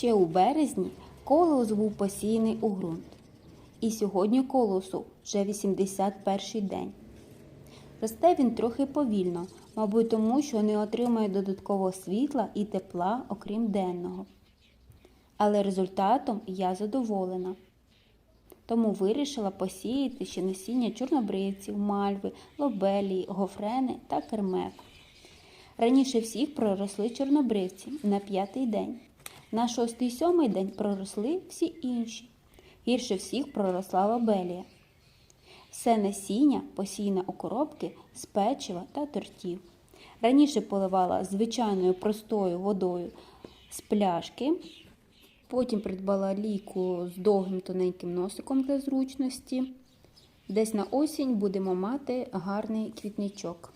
Ще у березні колос був посіяний у ґрунт. І сьогодні колосу вже 81 день. Росте він трохи повільно, мабуть, тому що не отримує додаткового світла і тепла, окрім денного. Але результатом я задоволена. Тому вирішила посіяти ще насіння чорнобривців, мальви, лобелії, гофрени та кермеку. Раніше всіх проросли чорнобривці на п'ятий день. На шостий сьомий день проросли всі інші. Гірше всіх проросла лобелія. Все насіння посіяне у коробки з печива та тортів. Раніше поливала звичайною простою водою з пляшки. Потім придбала ліку з довгим тоненьким носиком для зручності. Десь на осінь будемо мати гарний квітничок.